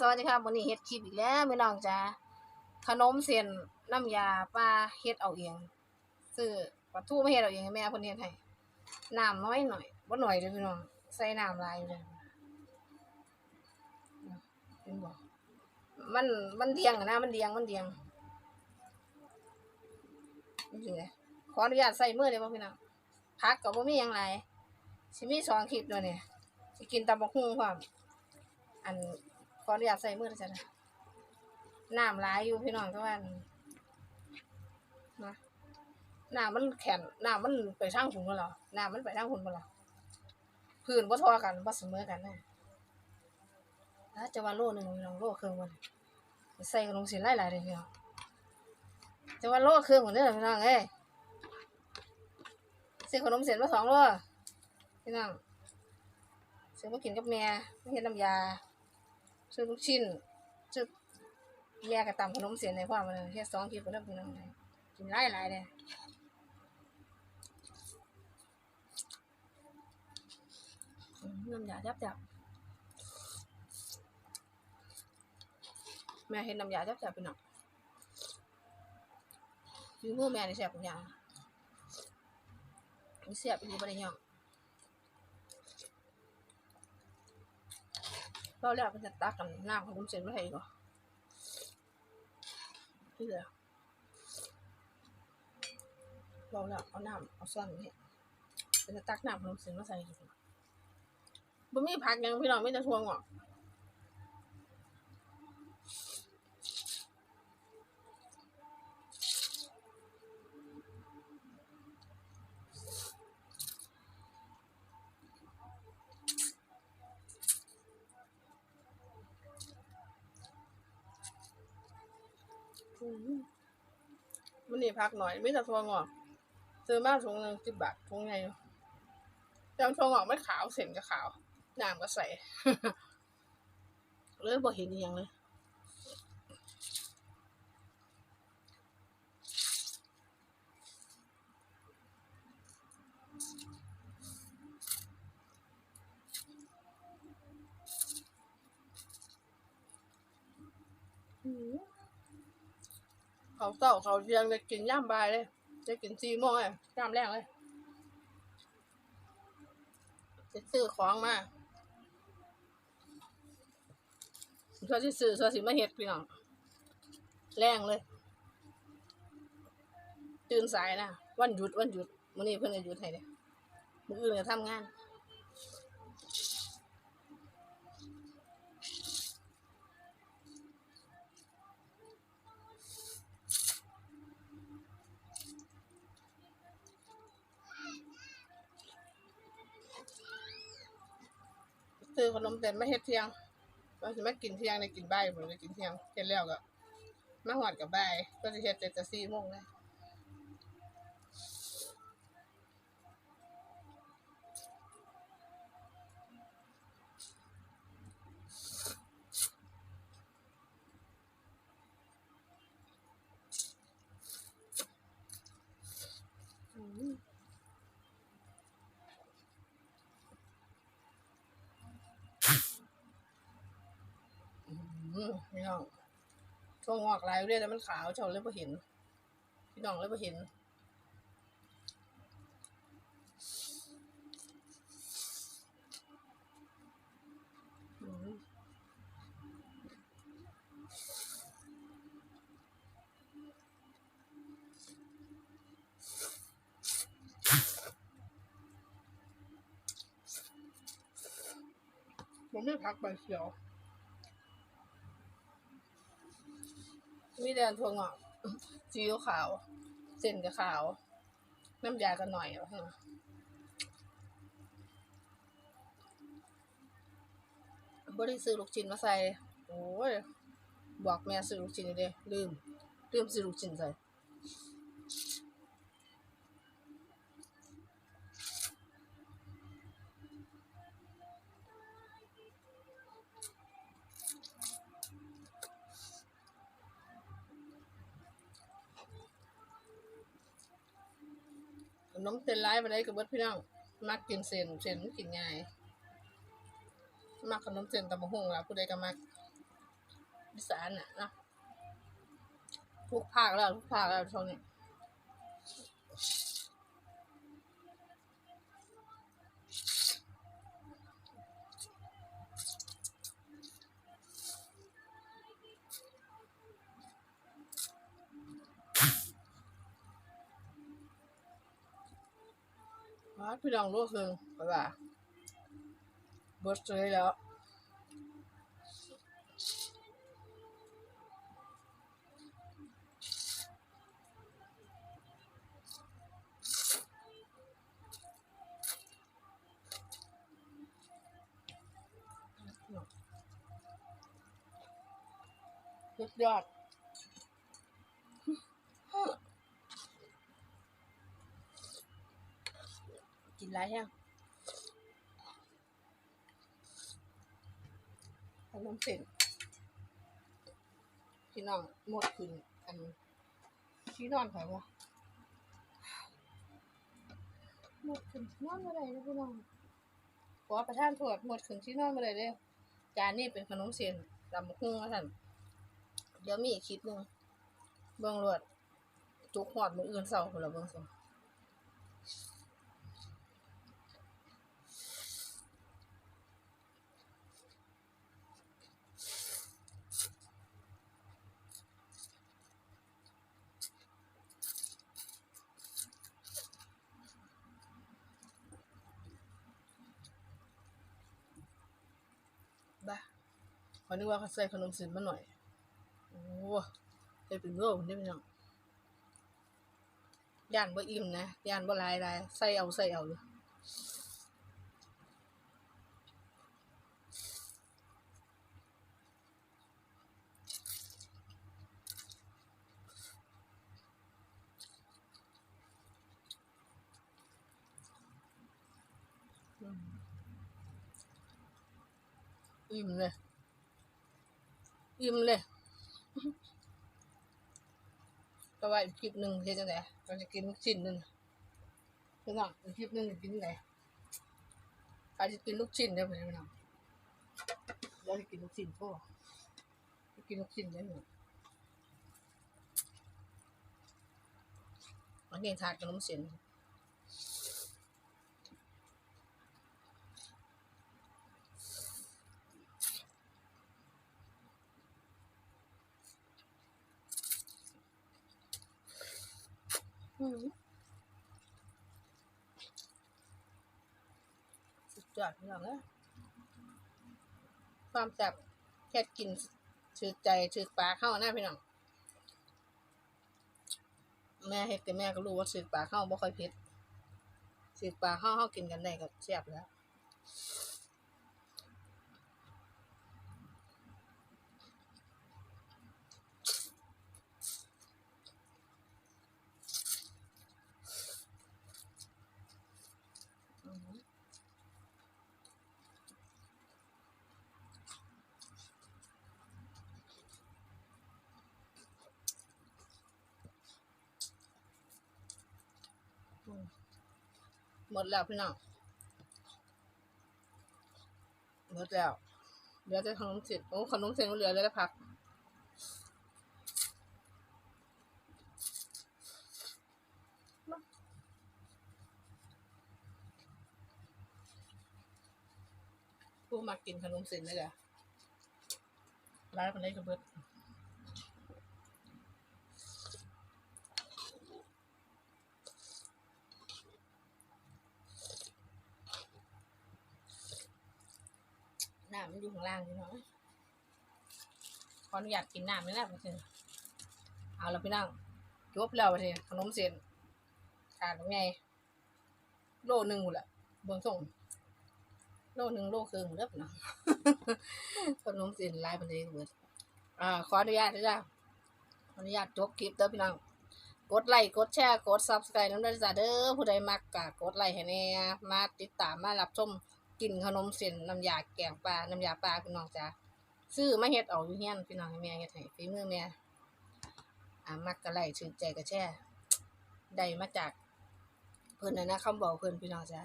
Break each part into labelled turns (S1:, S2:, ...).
S1: สวัสดีครับวันนี้เฮ็ดคลิปอีกแล้วพี่น้องจ้าขนมเส้นน้ำยาปลาเฮ็ดเอาเองซื้อปลาทูมาเฮ็ดเอาเองให้แม่เพิ่นเฮ็ดให้น้ำน้อยหน่อยบ่หน่อยเด้อพี่น้องใส่น้ำลายอยู่เลยเห็นบ่มันมันเดียงนะมันเดียงมันเดียงนี่สิขออนุญาตใส่มือเลยบ่พี่น้องพักก็บ่มีหยังหลายสิมีสองคลิปด้วยเนี่ยสิกินตำบักหุ่งพร้อมอัน ขออนุญาตใส่มือนะจ๊ะนะน้ำหลายอยู่พี่น้องทุกว่านะน้ำมันแข็งน้ำมันไปทางหุ่นบ่ล่ะน้ำมันไปทางหุ่นบ่ล่ะพื้นบ่ทอกันบ่เสมอกันนะแล้วจะว่าโลหนึงพี่น้องโลครึ่องบ่นี่ใส่ขนมเส้นหลายเลยพี่น้องจะว่าโลครึ่องบ่เด้อพี่น้องเอ้ยซื้อขนมเส้นมาสองโลพี่น้องซื้อมากินกับแม่ไม่เห็นน้ำยา ซื้อลูกชิ้นซื้อแม่ก็ตำขนมเสียในความมันเฮ็ดสองคลิปก็เริ่มกินน้ำเลยกินหลายหลายเลยอืมน้ำยาจับจับแม่เห็นน้ำยาจับจับไปหน่อยยูมือแม่ในแซ่บอย่างเสียบอีกบ่ได้ย่อง เราแล้วมันจะตักกันน้ำของคุณเซนไม่ให้ก่อนที่เหลือเราแล้วเอาน้ำเอาซ่อนไว้เป็นจะตักน้ำของคุณเซนมาใส่ดีกว่าบ่มีผักยังพี่น้องไม่จะทวงหรอกอืมมั นนี่ผักหน่อยไม่จะทวงหรอกซื้อมาถุงหนึ่งสิบบาทถุงไงแต่วงหรอกไม่ขาวเส้นก็ขาวน้ำก็ใส่เลยบ่เห็นอหยังเลยอืม เขาเต่าเขาเทียงจะกินย่ามบ่ายเลย จะกินซีโมงเลยย่ามแรกเลยจะซื้อของมาเขาจะซื้อเขาสิมาเฮ็ดพี่น้องแรงเลย ตื่นสายนะวันหยุดวันหยุดมื้อนี้เพิ่นจะหยุดให้เด้มื้ออื่นจะทำงาน ซื้อขนมเต็มมาเฮ็ดเที่ยงเราสิมากินเที่ยงในกินบ่ายผมเลยกินเที่ยงเฮ็จแล้วก็มาหอดกับบ่ายก็จะเฮ็ดแต่จะสี่โมงเลย ช่วงงอกลายเรื่อยแล้วมันขาวเจ้าเลยบ่เห็น พี่น้องเลยบ่เห็น ผมไม่พักใบเขียว มีแดนถั่วงอกซีอิ๊วขาว เส้นกับขาว น้ำยากันหน่อยเอาให้มาบ่ได้ซื้อลูกชิ้นมาใส่ โอ้ย บอกแม่ซื้อลูกชิ้นอยู่เด้ลืม ลืมซื้อลูกชิ้นใส่ นมเส้นร้ายไปได้กับเบิดพี่น้องมักกินเส้นเส้นมันกินง่ายมักขนมเส้นตำบักหุ่งล่ะผู้ใดก็มักดิสานน่ะเนาะทุกภาคแล้วทุกภาคแล้วช่วงนี้ ว้าพี่น้องรู้คือว่าเบิร์ดเลยแล้วสุดยอด กินไรยังขนมเส้นพี่น้องหมดขึ้นอันที่นอนไผวะหมดขึ้นที่นอนมื่อไหร่นะพี่น้องขอประทานโทษหมดขึ้นที่นอนมื่อไหร่เด้อจานนี้เป็นขนมเส้นลำคุ้งนะท่านเดี๋ยวมีอีกคลิปหนึ่งเบิ่งรวดจุกหอดมืออื่นเศร้าคนละเบิ่งสิบ้า ขอนึกว่าเขาใส่ขนมสินมาหน่อย โอ้เฮ็ดเป็นโลกนี่พี่น้องย่านบ่อิ่มนะย่านบ่ลายลายใส่เอาใส่เอาอยู่อืมอิ่มเลย อิ่มเลยก็ว่าอีกคลิปหนึ่งจะจังไดเราจะกินลูกชิ้นหนึ่งพี่น้องอีกคลิปหนึ่งกินไหนใครจะกินลูกชิ้นได้ไหมพี่น้องเราจะกินลูกชิ้นพ่อกินลูกชิ้นได้ไหมอันนี้ทานขนมเส้นอืมสุด ยอดพี่น้องเอ้ยความแซ่บแค่กินชืดใจชืดปลาเข้าหน้าพี่น้องแม่เฮ็ดแต่แม่ก็รู้ว่าสืดปลาเข้าบ่ค่อยเผ็ดสืดปลาเข้าเข้ากินกันได้ก็แซ่บแล้ว อืมอืม หมดแล้วพี่น้องหมดแล้วเหลือแต่ขนมเส้นโอ้ขนมเส้นเหลือเลยแล้วพักผู้มากินขนมเส้นนี่แหละร้านคนนี้ก็เบิด มันอยู่ข้างล่างพี่น้องขออนุญาตกินน้ำไม่ได้พี่น้องเอาละพี่น้องจบแล้วพี่ขนมเส้นขาดไงโลหนึ่งหมดละเบิ่งส่งโลหนึ่งโลครึ่งเด้อพี่น้องขนมเส้นลายปานใดก็เบิดอ่าขออนุญาตนะจ๊ะขออนุญาตจบคลิปเด้อพี่น้องกดไลค์กดแชร์กด Subscribe นำด้จ้ะเด้อผู้ใดมักก็กดไลค์ให้แน่มาติดตามมารับชม กินขนมเส้นน้ำยาแกงปลา น้ำยาปลาพี่น้องจ้ะซื้อมาเฮ็ดเอาอยู่เฮียนพี่น้องให้แม่เฮ็ดให้ฝีมือแม่อ่ามักก็ไลค์ชื่นใจก็แชร์ได้มาจากเพิ่นนะนะคำบอกเพิ่อนพี่น้องจ้ะ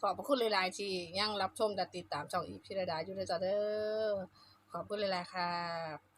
S1: ขอบพระคุณหลายๆที่ยังรับชมและติดตามช่องอีพิระดาอยู่ด้วยจ้ะเด้อ
S2: ขอบคุณหลายๆครับ